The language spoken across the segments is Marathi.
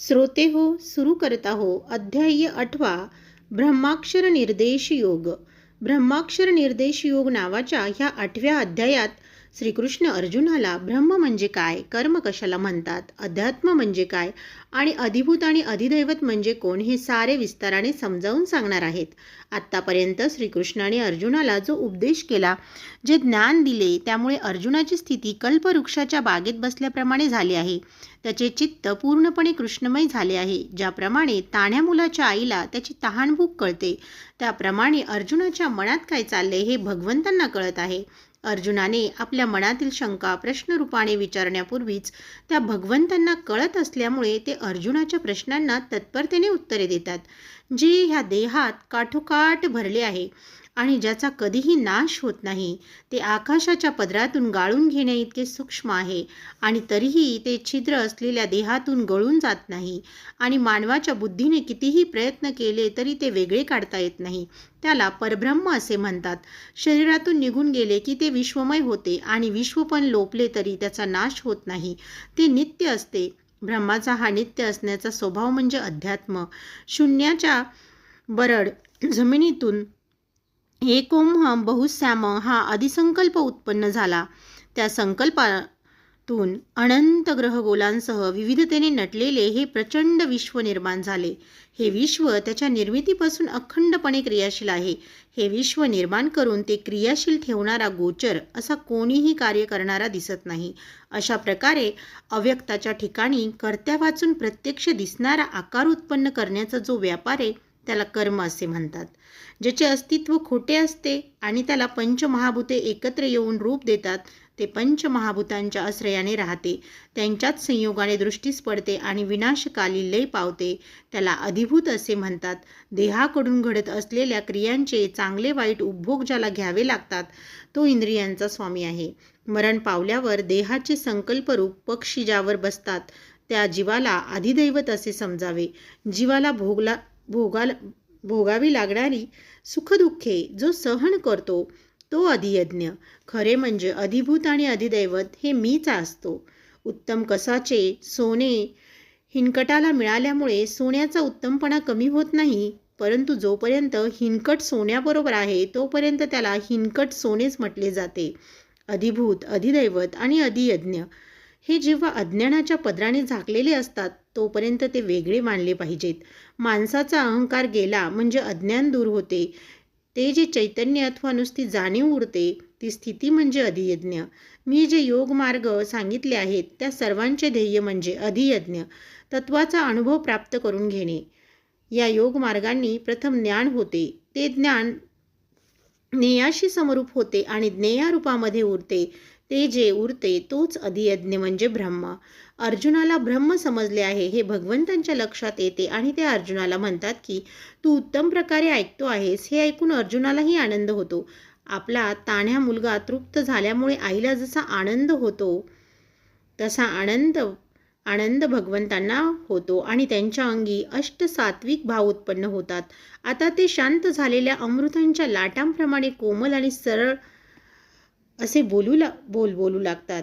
श्रोते हो सुरू करता हो. अध्याय आठवा ब्रह्माक्षर निर्देश योग. ब्रह्माक्षर निर्देश योग नावाच्या ह्या आठव्या अध्यायात श्रीकृष्ण अर्जुनाला ब्रह्म म्हणजे काय कर्म कशाला म्हणतात अध्यात्म म्हणजे काय आणि अधिभूत आणि अधिदैवत म्हणजे कोण हे सारे विस्ताराने समजावून सांगणार आहेत. आत्तापर्यंत श्रीकृष्णाने अर्जुनाला जो उपदेश केला जे ज्ञान दिले त्यामुळे अर्जुनाची स्थिती कल्पवृक्षाच्या बागेत बसल्याप्रमाणे झाली आहे. त्याचे चित्त पूर्णपणे कृष्णमय झाले आहे ज्याप्रमाणे ताण्या मुलाच्या आईला त्याची तहानभूक कळते. त्याप्रमाणे अर्जुनाच्या मनात काय चालले हे भगवंतांना कळत आहे. अर्जुनाने आपल्या मनातील शंका प्रश्नरूपाने विचारण्यापूर्वीच त्या भगवंतांना कळत असल्यामुळे ते अर्जुनाच्या प्रश्नांना तत्परतेने उत्तरे देतात. जे ह्या देहात काठोकाठ भरले आहे. आणि ज्याचा कधीही नाश होत नाही ते आकाशाच्या पदरातून गाळून घेण्याइतके सूक्ष्म आहे आणि तरीही ते छिद्र असलेल्या देहातून गळून जात नाही आणि मानवाच्या बुद्धीने कितीही प्रयत्न केले तरी ते वेगळे काढता येत नाही. त्याला परब्रह्म असे म्हणतात. शरीरातून निघून गेले की ते विश्वमय होते आणि विश्व पण लोपले तरी त्याचा नाश होत नाही. ते नित्य असते. ब्रह्माचा हा नित्य असण्याचा स्वभाव म्हणजे अध्यात्म. शून्याच्या बरड जमिनीतून एकोम बहुश्याम हा अधिसंकल्प उत्पन्न झाला. त्या संकल्पातून अनंत ग्रहगोलांसह विविधतेने नटलेले हे प्रचंड विश्व निर्माण झाले. हे विश्व त्याच्या निर्मितीपासून अखंडपणे क्रियाशील आहे. हे विश्व निर्माण करून ते क्रियाशील ठेवणारा गोचर असा कोणीही कार्य करणारा दिसत नाही. अशा प्रकारे अव्यक्ताच्या ठिकाणी कर्त्या वाचून प्रत्यक्ष दिसणारा आकार उत्पन्न करण्याचा जो व्यापार आहे त्याला कर्म असे म्हणतात. ज्याचे अस्तित्व खोटे असते आणि त्याला पंचमहाभूते एकत्र येऊन रूप देतात ते पंचमहाभूतांच्या आश्रयाने राहते. त्यांच्याच संयोगाने दृष्टीस पडते आणि विनाशकाली लय पावते. त्याला अधिभूत असे म्हणतात. देहाकडून घडत असलेल्या क्रियांचे चांगले वाईट उपभोग ज्याला घ्यावे लागतात तो इंद्रियांचा स्वामी आहे. मरण पावल्यावर देहाचे संकल्परूप पक्षी ज्यावर बसतात त्या जीवाला अधिदैवत असे समजावे. जीवाला भोगला भोगाला भोगावी लागणारी सुखदुःखे जो सहन करतो तो अधियज्ञ. खरे म्हणजे अधिभूत आणि अधिदैवत हे मीच असतो. उत्तम कसाचे सोने हिनकटाला मिळाल्यामुळे सोन्याचा उत्तमपणा कमी होत नाही परंतु जोपर्यंत हिनकट सोन्याबरोबर आहे तोपर्यंत त्याला हिनकट सोनेच म्हटले जाते. अधिभूत अधिदैवत आणि अधियज्ञ. हे जेव्हा अज्ञानाच्या पदराने झाकलेले असतात तोपर्यंत ते वेगळे मानले पाहिजेत. माणसाचा अहंकार गेला म्हणजे अज्ञान दूर होते. ते जे चैतन्य अथवा नुसती जाणीव उरते ती स्थिती म्हणजे अधियज्ञ. मी जे योग मार्ग सांगितले आहेत त्या सर्वांचे ध्येय म्हणजे अधियज्ञ तत्वाचा अनुभव प्राप्त करून घेणे. या योग मार्गांनी प्रथम ज्ञान होते. ते ज्ञान ज्ञेयाशी समरूप होते आणि ज्ञेयारूपामध्ये उरते. ते जे उरते तोच अधियज्ञ म्हणजे ब्रह्म. अर्जुनाला ब्रह्म समजले आहे हे भगवंतांच्या लक्षात येते आणि ते अर्जुनाला म्हणतात की तू उत्तम प्रकारे ऐकतो आहेस हे ऐकून अर्जुनालाही आनंद होतो. आपला ताण्या मुलगा तृप्त झाल्यामुळे आईला जसा आनंद होतो तसा आनंद आनंद भगवंतांना होतो आणि त्यांच्या अंगी अष्ट सात्विक भाव उत्पन्न होतात. आता ते शांत झालेल्या अमृतांच्या लाटांप्रमाणे कोमल आणि सरळ असे बोलू ला बोल बोलू लागतात.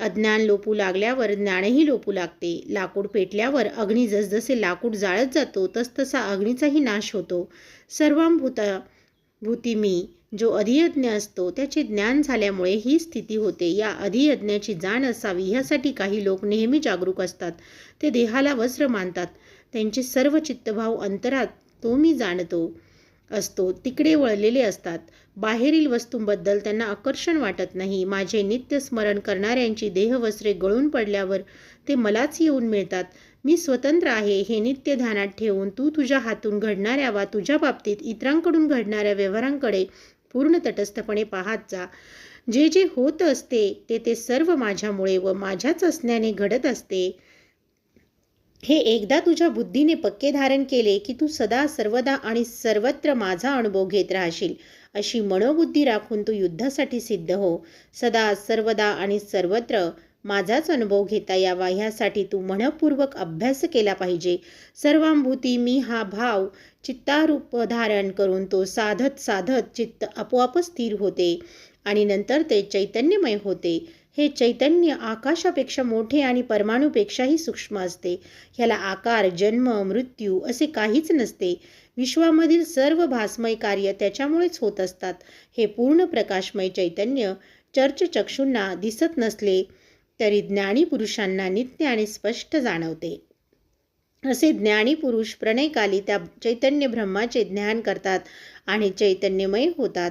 अज्ञान लोपू लागल्यावर ज्ञानही लोपू लागते. लाकूड पेटल्यावर अग्नी जसजसे लाकूड जाळत जातो तसतसा अग्नीचाही नाश होतो. सर्वांभूता भूती मी जो अधियज्ञ असतो त्याचे ज्ञान झाल्यामुळे ही स्थिती होते. या अधियज्ञाची जाण असावी ह्यासाठी काही लोक नेहमी जागरूक असतात. ते देहाला वस्त्र मानतात. त्यांचे सर्व चित्तभाव अंतरात तो मी जाणतो. असतो. तिकडे वळलेले असतात. बाहेरील वस्तूंबद्दल त्यांना आकर्षण वाटत नाही. माझे नित्य स्मरण करणाऱ्यांची देहवस्त्रे गळून पडल्यावर ते मलाच येऊन मिळतात. मी स्वतंत्र आहे हे नित्य ध्यानात ठेवून तू तुझ्या हातून घडणाऱ्या वा तुझ्या बाबतीत इतरांकडून घडणाऱ्या व्यवहारांकडे पूर्ण तटस्थपणे पाहत जा. जे जे होत असते ते ते सर्व माझ्यामुळे व माझ्याच असण्याने घडत असते. हे एकदा तुझ्या बुद्धीने पक्के धारण केले की तू सदा सर्वदा आणि सर्वत्र माझा अनुभव घेत राहशील. अशी मनोबुद्धी राखून तू युद्धासाठी सिद्ध हो. सदा सर्वदा आणि सर्वत्र माझाच अनुभव घेता यावा. ह्यासाठी तू मनपूर्वक अभ्यास केला पाहिजे. सर्वांभूती मी हा भाव चित्तारूप धारण करून तो साधत साधत चित्त आपोआपच स्थिर होते आणि नंतर ते चैतन्यमय होते. हे चैतन्य आकाशापेक्षा मोठे आणि परमाणूपेक्षाही सूक्ष्म असते. ह्याला आकार जन्म मृत्यू असे काहीच नसते. विश्वामधील सर्व भासमय कार्य त्याच्यामुळेच होत असतात. हे पूर्ण प्रकाशमय चैतन्य चर्चचक्षूंना दिसत नसले तरी ज्ञानी पुरुषांना नित्य आणि स्पष्ट जाणवते. असे ज्ञानी पुरुष प्रणयकाली त्या चैतन्य ब्रह्माचे ज्ञान करतात आणि चैतन्यमय होतात.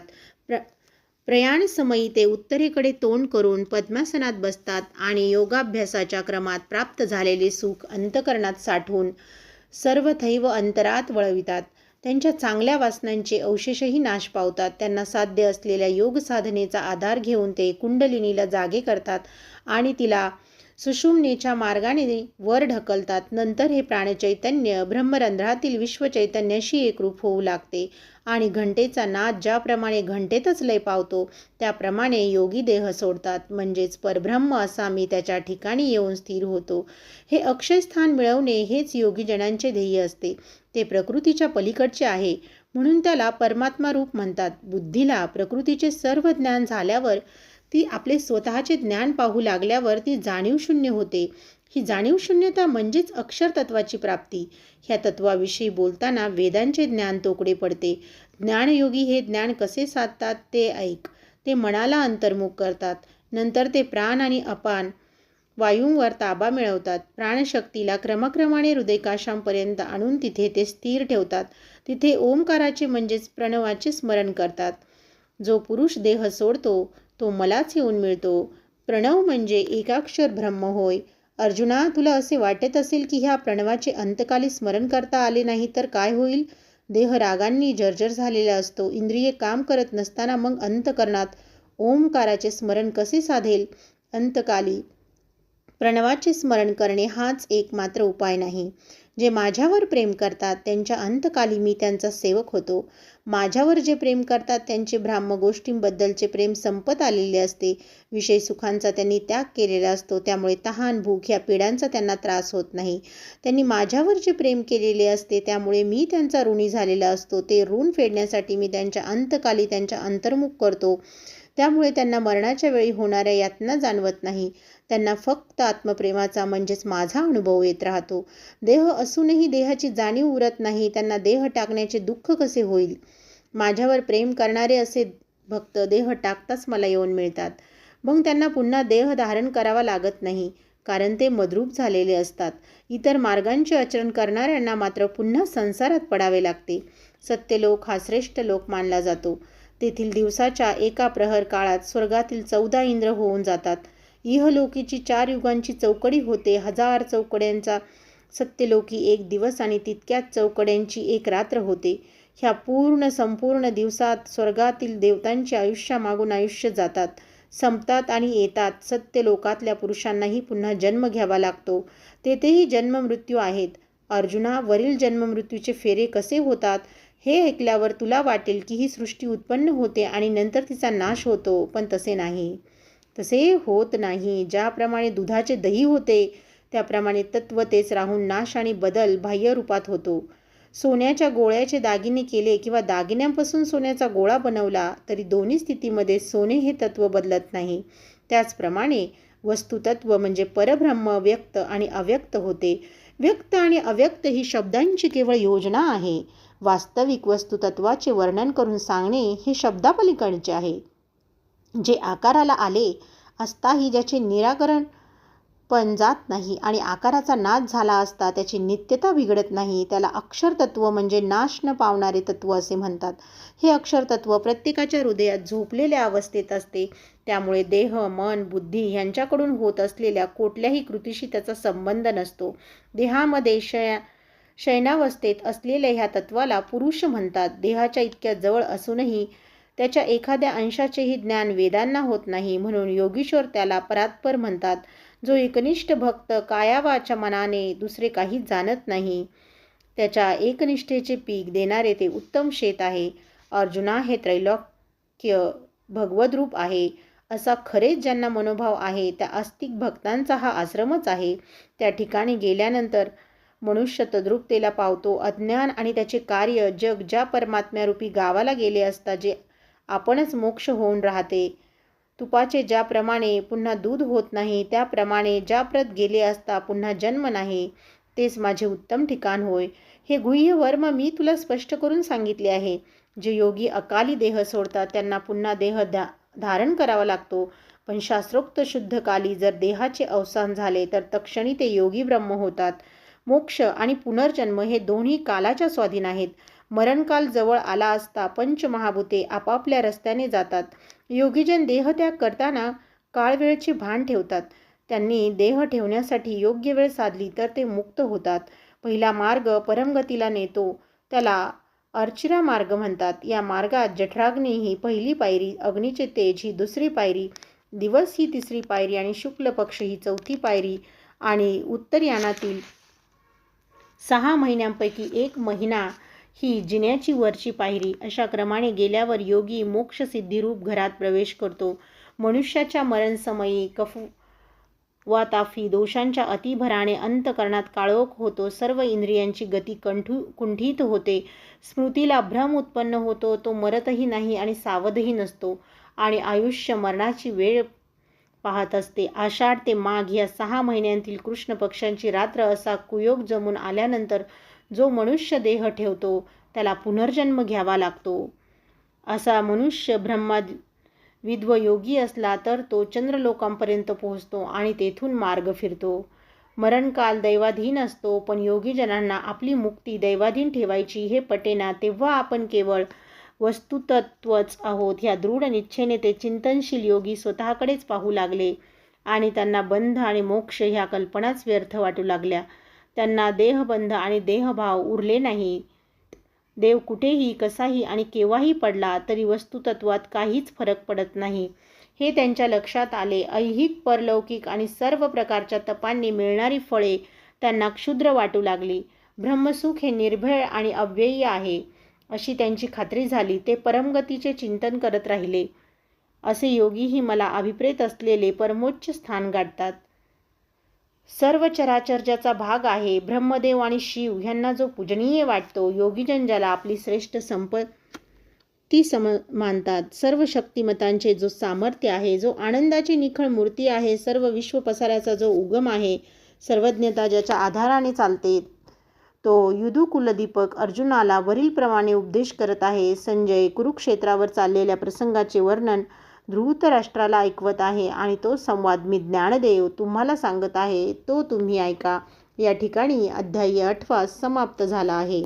प्रयाणसमयी ते उत्तरेकडे तोंड करून पद्मासनात बसतात आणि योगाभ्यासाच्या क्रमात प्राप्त झालेले सुख अंतकरणात साठवून सर्वथैव अंतरात वळवितात. त्यांच्या चांगल्या वासनांचे अवशेषही नाश पावतात. त्यांना साध्य असलेल्या योग साधनेचा आधार घेऊन ते कुंडलिनीला जागे करतात आणि तिला सुषुम्नेच्या मार्गाने वर ढकलतात. नंतर हे प्राणचैतन्य ब्रह्मरंध्रातील विश्वचैतन्याशी एकरूप होऊ लागते आणि घंटेचा नाद ज्याप्रमाणे घंटेतच लय पावतो त्याप्रमाणे योगी देह सोडतात. म्हणजेच परब्रह्म असा मी त्याच्या ठिकाणी येऊन स्थिर होतो. हे अक्षयस्थान मिळवणे हेच योगीजनांचे ध्येय असते. ते प्रकृतीच्या पलीकडचे आहे. म्हणून त्याला परमात्मा रूप म्हणतात. बुद्धीला प्रकृतीचे सर्व ज्ञान झाल्यावर ती आपले स्वतःचे ज्ञान पाहू लागल्यावर ती जाणीवशून्य होते. ही जाणीवशून्यता म्हणजेच अक्षर तत्वाची प्राप्ती. ह्या तत्वाविषयी बोलताना वेदांचे ज्ञान तोकडे पडते. ज्ञानयोगी हे ज्ञान कसे साधतात ते ऐक. ते मनाला अंतर्मुख करतात. नंतर ते प्राण आणि अपान वायूंवर ताबा मिळवतात. प्राणशक्तीला क्रमक्रमाने हृदयकाशांपर्यंत आणून तिथे ते स्थिर ठेवतात. तिथे ओंकाराचे म्हणजेच प्रणवाचे स्मरण करतात. जो पुरुष देह सोडतो तो मलाच येऊन मिळतो. प्रणव म्हणजे एकाक्षर ब्रह्म होय. अर्जुना तुला असे वाटत असेल की ह्या प्रणवाचे अंतकाली स्मरण करता आले नाही तर काय होईल? देह रागांनी जर्जर झालेला असतो. इंद्रिये काम करत नसताना मग अंतकरणात ओंकाराचे स्मरण कसे साधेल? अंतकाली प्रणवाचे स्मरण करणे हाच एकमात्र उपाय नाही. जे माझ्यावर प्रेम करतात त्यांच्या अंतकाली मी त्यांचा सेवक होतो. माझ्यावर जे प्रेम करतात त्यांचे ब्राह्म गोष्टींबद्दलचे प्रेम संपत आलेले असते. विषय सुखांचा त्यांनी त्याग केलेला असतो त्यामुळे तहान भूक ह्या पिढ्यांचा त्यांना त्रास होत नाही. त्यांनी माझ्यावर जे प्रेम केलेले असते त्यामुळे मी त्यांचा ऋणी झालेला असतो. ते ऋण फेडण्यासाठी मी त्यांच्या अंतकाली त्यांच्या अंतर्मुख करतो. त्यामुळे त्यांना मरणाच्या वेळी होणाऱ्या यातना जाणवत नाही. त्यांना फक्त आत्मप्रेमाचा म्हणजेच माझा अनुभव येत राहतो. देह असूनही देहाची जाणीव उरत नाही त्यांना देह टाकण्याचे दुःख कसे होईल? माझ्यावर प्रेम करणारे असे भक्त देह टाकताच मला येऊन मिळतात. मग त्यांना पुन्हा देह धारण करावा लागत नाही कारण ते मद्रूप झालेले असतात. इतर मार्गांचे आचरण करणाऱ्यांना मात्र पुन्हा संसारात पडावे लागते. सत्यलोक हा श्रेष्ठ लोक मानला जातो. तेथील दिवसाच्या एका प्रहर काळात स्वर्गातील चौदा इंद्र होऊन जातात. इहलोकीची चार युगांची चौकडी होते. हजार चौकड्यांचा सत्यलोकी एक दिवस आणि तितक्याच चौकड्यांची एक रात्र होते. ह्या पूर्ण संपूर्ण दिवसात स्वर्गातील देवतांचे आयुष्यामागून आयुष्य जातात. संपतात आणि येतात. सत्य लोकातल्या पुरुषांनाही पुन्हा जन्म घ्यावा लागतो. तेथेही जन्ममृत्यू आहेत. अर्जुना वरील जन्ममृत्यूचे फेरे कसे होतात? हे ऐकल्यावर तुला वाटेल की ही सृष्टी उत्पन्न होते आणि नंतर तिचा नाश होतो पण तसे नाही. तसे होत नाही. ज्याप्रमाणे दुधाचे दही होते त्याप्रमाणे तत्व तेच राहून नाश आणि बदल बाह्य रूपात होतो. सोन्याच्या गोळ्याचे दागिने केले किंवा दागिन्यांपासून सोन्याचा गोळा बनवला तरी दोन्ही स्थितीमध्ये सोने हे तत्व बदलत नाही. त्याचप्रमाणे वस्तुतत्व म्हणजे परब्रह्म व्यक्त आणि अव्यक्त होते. व्यक्त आणि अव्यक्त ही शब्दांची केवळ योजना आहे. वास्तविक वस्तुतत्वाचे वर्णन करून सांगणे हे शब्दापलीकडचे आहे. जे आकाराला आले असताही ज्याचे निराकरण पण जात नाही आणि आकाराचा नाश झाला असता त्याची नित्यता बिघडत नाही त्याला अक्षरतत्व म्हणजे नाश न पावणारे तत्व असे म्हणतात. हे अक्षरतत्व प्रत्येकाच्या हृदयात झोपलेल्या अवस्थेत असते. त्यामुळे देह मन बुद्धी यांच्याकडून होत असलेल्या कुठल्याही कृतीशी त्याचा संबंध नसतो. देहामध्ये शया शयनावस्थेत असलेल्या ह्या तत्वाला पुरुष म्हणतात. देहाच्या इतक्या जवळ असूनही त्याच्या एखाद्या अंशाचेही ज्ञान वेदांना होत नाही म्हणून योगीश्वर त्याला परात्पर म्हणतात. जो एकनिष्ठ भक्त कायावाच्या मनाने दुसरे काही जाणत नाही त्याच्या एकनिष्ठेचे पीक देणारे ते उत्तम शेत आहे. अर्जुना हे त्रैलोक्य भगवद्रूप आहे. असा खरेच ज्यांना मनोभाव आहे त्या आस्तिक भक्तांचा हा आश्रमच आहे. त्या ठिकाणी गेल्यानंतर मनुष्य तद्रुपतेला पावतो. अज्ञान आणि त्याचे कार्य जग ज्या परमात्म्यारूपी गावाला गेले असता जे आपणच मोक्ष होऊन राहते तुपाचे ज्याप्रमाणे पुन्हा दूध होत नाही त्याप्रमाणे ज्या प्रत गेले असता पुन्हा जन्म नाही तेच माझे उत्तम ठिकाण होय. हे गुह्य वर्म मी तुला स्पष्ट करून सांगितले आहे. जे योगी अकाली देह सोडतात त्यांना पुन्हा देह धा धारण करावा लागतो. पण शास्त्रोक्त शुद्ध काली जर देहाचे अवसान झाले तर तक्षणी ते योगी ब्रह्म होतात. मोक्ष आणि पुनर्जन्म हे दोन्ही कालाच्या स्वाधीन आहेत. मरणकाल जवळ आला असता पंचमहाभूते आपापल्या रस्त्याने जातात. योगीजन देहत्याग करताना काळवेळचे भान ठेवतात. त्यांनी देह ठेवण्यासाठी योग्य वेळ साधली तर ते मुक्त होतात. पहिला मार्ग परमगतीला नेतो. त्याला अर्चिरा मार्ग म्हणतात. या मार्गात जठराग्नी ही पहिली पायरी अग्नीचे तेज ही दुसरी पायरी दिवस ही तिसरी पायरी आणि शुक्ल पक्ष ही चौथी पायरी आणि उत्तरयानातील सहा महिन्यांपैकी एक महिना ही जिन्याची वरची पायरी अशा क्रमाने गेल्यावर योगी मोक्षसिद्धीरूप घरात प्रवेश करतो. मनुष्याच्या मरणसमयी कफ वाताफी दोषांच्या अतिभराने अंतकरणात काळोख होतो. सर्व इंद्रियांची गती कंठू कुंठित होते. स्मृतीला भ्रम उत्पन्न होतो. तो मरतही नाही आणि सावधही नसतो. आणि आयुष्य मरणाची वेळ पाहत असते. आषाढ ते माघ या सहा महिन्यांतील कृष्ण पक्षांची रात्र असा कुयोग जमून आल्यानंतर जो मनुष्य देह ठेवतो त्याला पुनर्जन्म घ्यावा लागतो. असा मनुष्य ब्रह्मा विद्व योगी असला तर तो चंद्रलोकांपर्यंत पोहोचतो आणि तेथून मार्ग फिरतो. मरणकाल दैवाधीन असतो पण योगीजनांना आपली मुक्ती दैवाधीन ठेवायची हे पटेना तेव्हा आपण केवळ वस्तुतत्वच आहोत. ह्या दृढ निच्छेने ते चिंतनशील योगी स्वतःकडेच पाहू लागले आणि त्यांना बंध आणि मोक्ष ह्या कल्पनाच व्यर्थ वाटू लागल्या. त्यांना देहबंध आणि देहभाव उरले नाही. देव कुठेही कसाही आणि केव्हाही पडला तरी वस्तुतत्वात काहीच फरक पडत नाही. हे त्यांच्या लक्षात आले. ऐहिक परलौकिक आणि सर्व प्रकारच्या तपांनी मिळणारी फळे त्यांना क्षुद्र वाटू लागली. ब्रह्मसुख हे निर्भय आणि अव्ययी आहे. अशी त्यांची खात्री झाली. ते परमगतीचे चिंतन करत राहिले. असे योगीही मला अभिप्रेत असलेले परमोच्च स्थान गाठतात. सर्व चराचर्जाचा भाग आहे. ब्रह्मदेव आणि शिव ह्यांना जो पूजनीय वाटतो योगीजन ज्याला आपली श्रेष्ठ संपत्ती सम मानतात. सर्व शक्तिमतांचे जो सामर्थ्य आहे जो आनंदाची निखळ मूर्ती आहे सर्व विश्व पसाऱ्याचा जो उगम आहे सर्वज्ञता ज्याच्या आधाराने चालते तो युधुकुलदीपक अर्जुनाला वरीलप्रमाणे उपदेश करत आहे. संजय कुरुक्षेत्रावर चाललेल्या प्रसंगाचे वर्णन धृतराष्ट्राला ऐकवत आहे आणि तो संवाद मी ज्ञानदेव तुम्हाला सांगत आहे तो तुम्ही ऐका. या ठिकाणी अध्याय आठवा समाप्त झाला आहे.